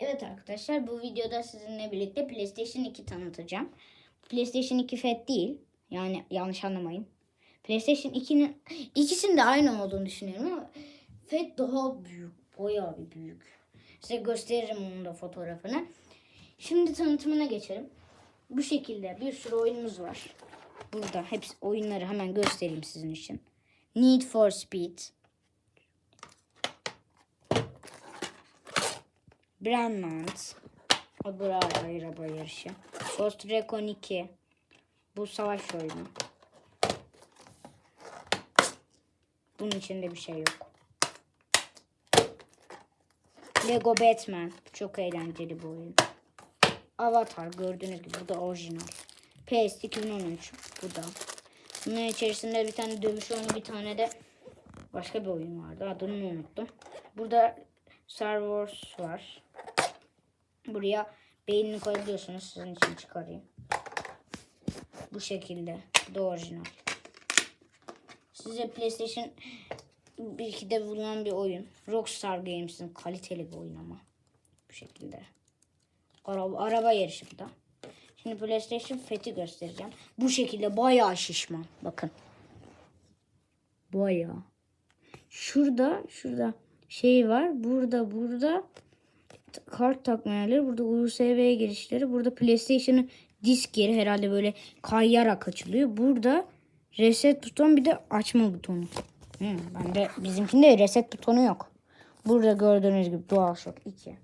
Evet arkadaşlar bu videoda sizinle birlikte PlayStation 2 tanıtacağım. PlayStation 2 FAT değil. Yani yanlış anlamayın. PlayStation 2'nin ikisinin de aynı olduğunu düşünüyorum ama FAT daha büyük. Bayağı bir büyük. Size gösteririm onun da fotoğrafını. Şimdi tanıtımına geçelim. Bu şekilde bir sürü oyunumuz var. Burada hepsi oyunları hemen göstereyim sizin için. Need for Speed, Brandmans. O da araba yarışı. Ghost Recon 2. Bu savaş oyunu. Bunun içinde bir şey yok. Lego Batman. Çok eğlenceli bu oyun. Avatar gördüğünüz gibi bu da orijinal. PS 2013 bu da. Bunun içerisinde bir tane dövüş oyunu bir tane de başka bir oyun vardı. Adını unuttum. Burada Star Wars var. Buraya beynini koyabiliyorsunuz. Sizin için çıkarayım. Bu şekilde. Bu orijinal. Size PlayStation 2'de bulunan bir oyun. Rockstar Games'in kaliteli bir oyun ama. Bu şekilde. Araba, araba yarışı bu da. Şimdi PlayStation FAT'i göstereceğim. Bu şekilde bayağı şişman. Bakın. Bayağı. Şurada, şurada şey var. Burada, burada kart takma yerleri. Burada USB girişleri. Burada PlayStation'ın disk yeri herhalde böyle kayarak açılıyor. Burada reset buton bir de açma butonu. Hmm, ben de bizimkinde reset butonu yok. Burada gördüğünüz gibi DualShock 2.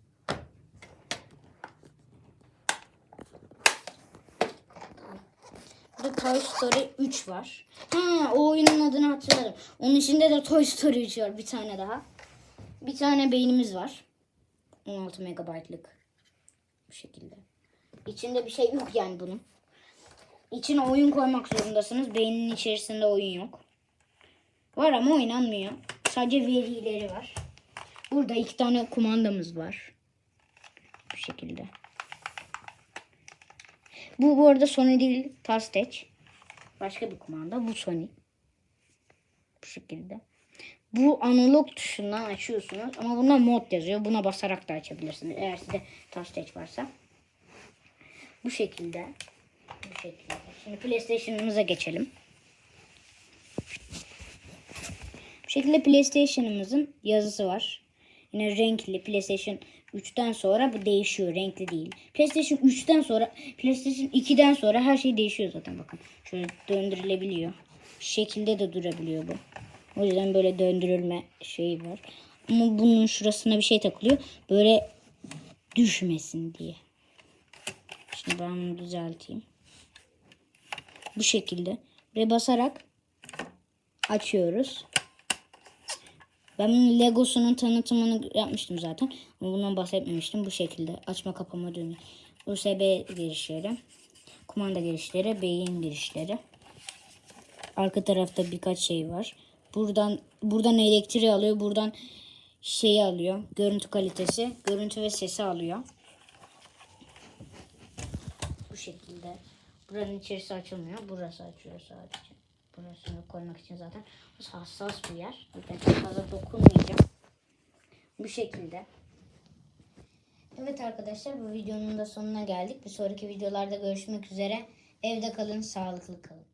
Burada Toy Story 3 var. Ha, o oyunun adını hatırladım. Onun içinde de Toy Story 3 var bir tane daha. Bir tane beynimiz var. 16 megabaytlık. Bu şekilde. İçinde bir şey yok yani bunun. İçine oyun koymak zorundasınız. Beynin içerisinde oyun yok. Var ama oynanmıyor. Sadece verileri var. Burada iki tane kumandamız var. Bu şekilde. Bu bu arada Sony değil, Touch Başka bir kumanda. Bu Sony. Bu şekilde. Bu analog tuşundan açıyorsunuz ama buna mod yazıyor. Buna basarak da açabilirsiniz. Eğer sizde touch varsa. Bu şekilde. Bu şekilde. Şimdi PlayStation'ımıza geçelim. Bu şekilde PlayStation'ımızın yazısı var. Yine renkli PlayStation 3'ten sonra bu değişiyor. Renkli değil. PlayStation 3'ten sonra PlayStation 2'den sonra her şey değişiyor zaten bakın. Şöyle döndürülebiliyor. Şekilde de durabiliyor bu. O yüzden böyle döndürülme şeyi var. Ama bunun şurasına bir şey takılıyor. Böyle düşmesin diye. Şimdi ben bunu düzelteyim. Bu şekilde. Ve basarak açıyoruz. Ben bunun Legosu'nun tanıtımını yapmıştım zaten. Ama bundan bahsetmemiştim. Bu şekilde açma kapama düğme. USB girişleri. Kumanda girişleri. Beyin girişleri. Arka tarafta birkaç şey var. Buradan buradan elektriği alıyor. Buradan şeyi alıyor. Görüntü kalitesi. Görüntü ve sesi alıyor. Bu şekilde. Buranın içerisi açılmıyor. Burası açıyor sadece. Burasını koymak için zaten. Burası hassas bir yer. Ben fazla dokunmayacağım. Bu şekilde. Evet arkadaşlar bu videonun da sonuna geldik. Bir sonraki videolarda görüşmek üzere. Evde kalın, sağlıklı kalın.